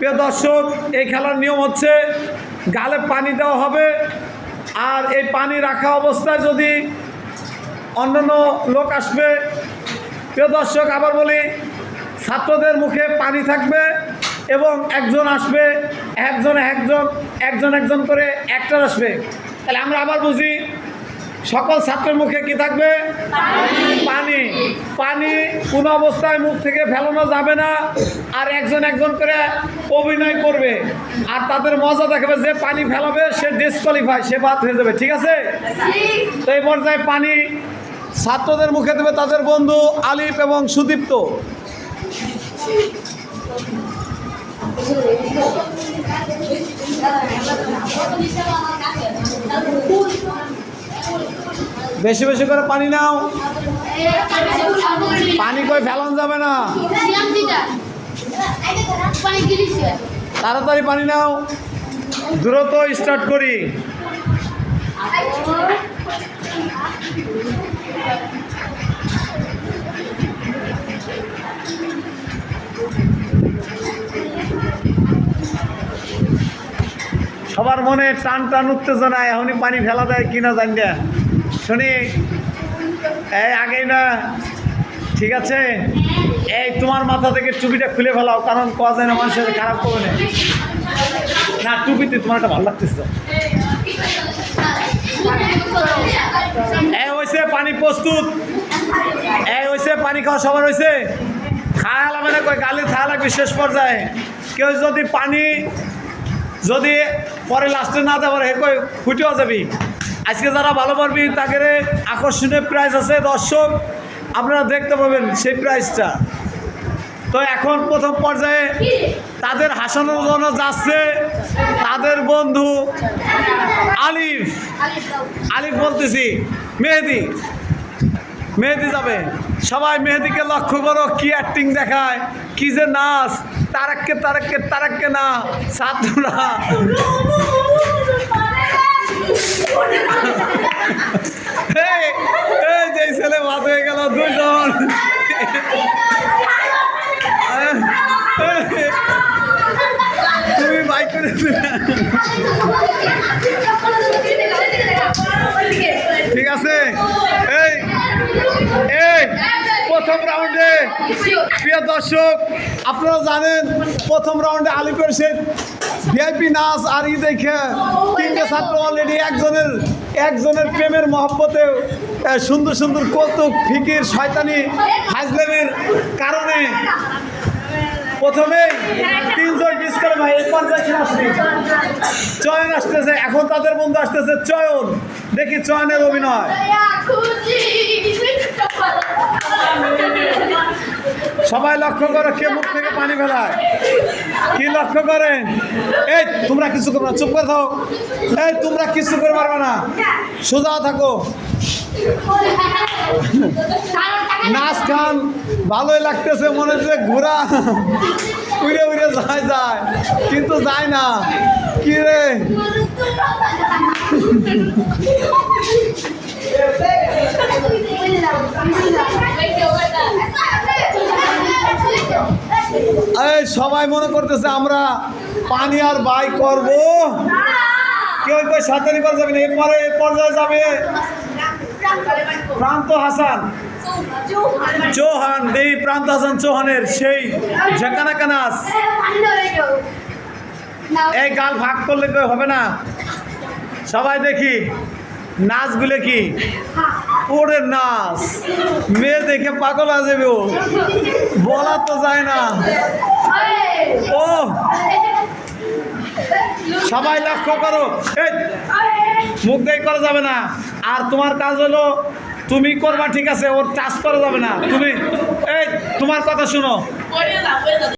প্রিয় দর্শক এই খেলার নিয়ম হচ্ছে গালে পানি দেওয়া হবে আর এই পানি রাখা অবস্থায় যদি অন্যান্য লোক আসবে প্রিয় দর্শক আবার বলি ছাত্রদের মুখে পানি থাকবে এবং একজন আসবে একজন একজন একজন একজন করে একটা আসবে। তাহলে আমরা আবার বুঝি সকল ছাত্রের মুখে কি থাকবে? পানি। পানি। কোন অবস্থায় মুখ থেকে ফেলানো যাবে না আর একজন একজন করে অভিনয় করবে। আর তাদের মজা দেখাবে যে পানি ফেলাবে সে ডিসকোয়ালিফাই সে বাদ হয়ে যাবে ঠিক আছে? তো এই পর্যায়ে পানি ছাত্রদের মুখে দেবে তাদের বন্ধু আলিফ এবং সুদীপ্ত। বেশি বেশি করে পানি নাও। পানি কই ফেলানো যাবে না। তাড়াতাড়ি পানি নাও। দ্রুত স্টার্ট করি। সবার মনে টান টান উত্তেজনা, এখনই পানি ফেলা দেয় কিনা জানি শুনি। এই আগেই না ঠিক আছে? এই তোমার মাথা থেকে টুপিটা খুলে ফেলাও, কারণ কোয়া যায় না মানুষের খারাপ করবে না না, টুপিতে তোমার একটা ভালো লাগতেছে। এই হয়েছে পানি প্রস্তুত। এই হয়েছে পানি খাওয়া সবার হয়েছে খাওয়া লাগবে না গালি খাওয়া লাগবে শেষ পর্যায়ে। কেউ যদি পানি যদি পরে লাস্টে না দেওয়ার হে কই ফুটেও যাবি। আজকে যারা ভালো পারবি তাকে আকর্ষণীয় প্রাইজ আছে। দর্শক, আপনারা দেখতে পাবেন সেই প্রাইজটা তো এখন প্রথম পর্যায়ে তাদের হাসানোর জন্য যাচ্ছে তাদের বন্ধু আলিফ। আলিফ বলতেছি, মেহেদি। মেহেদি যাবে। সবাই মেহেদিকে লক্ষ্য করো, কি অ্যাক্টিং দেখায়, কি যে নাচ। তারাককে তারাককে তারাককে না ছাত্ররা এই ছেলে বাদ হয়ে গেল দুজন তুমি বাইক করে প্রিয় দর্শক, আপনারা জানেন প্রথম রাউন্ডে আলিপের সে ভিআইপি নাচ আর ই দেখে তিনটে ছাত্র অলরেডি একজনের একজনের প্রেমের মহব্বতে সুন্দর সুন্দর কৌতুক, ফিকির, শয়তানি হাজলেমের কারণে প্রথমে তিনজন মিস করে ভাই চয়ন আসতেছে, এখন তাদের বন্ধু আসতেছে চয়ন। দেখি চয়নের অভিনয়। সবাই লক্ষ্য করো কে মুখ থেকে পানি ফেলায়। কি লক্ষ্য করেন? এই তোমরা কিছু করবে না চুপ করে থাকো। এই তোমরা কিছু করে পারবে না। সোজা থাকো। নাচ গান ভালোই লাগতেছে মনে হচ্ছে ঘোরা উড়ে উড়ে যায় যায়। কিন্তু যায় না। কি রে এই সবাই মনে করতেছে, আমরা পানি আর বাই করব। কেউ কেউ সাঁতারি করে যাবে না? এরপরে এ পর্যায়ে যাবে প্রান্ত হাসান। চৌহান, দেই প্রান্ত হাসান চৌহানের সেই ঝেকানা কানাস। এই গাল ভাগ করলে হবে না? সবাই দেখি। নাচগুলো কি? ওরে নাচ। মেয়ে দেখে পাগল হয়ে যাবে ও। বলা তো যায় না। ও। সবাই লক্ষ্য করো। মুখ দেই করা যাবে না। আর তোমার কাজ হলো, তুমি করবা ঠিক আছে, ওর চাষ করা যাবে না। তুমি, এই, তোমার কথা শুনো।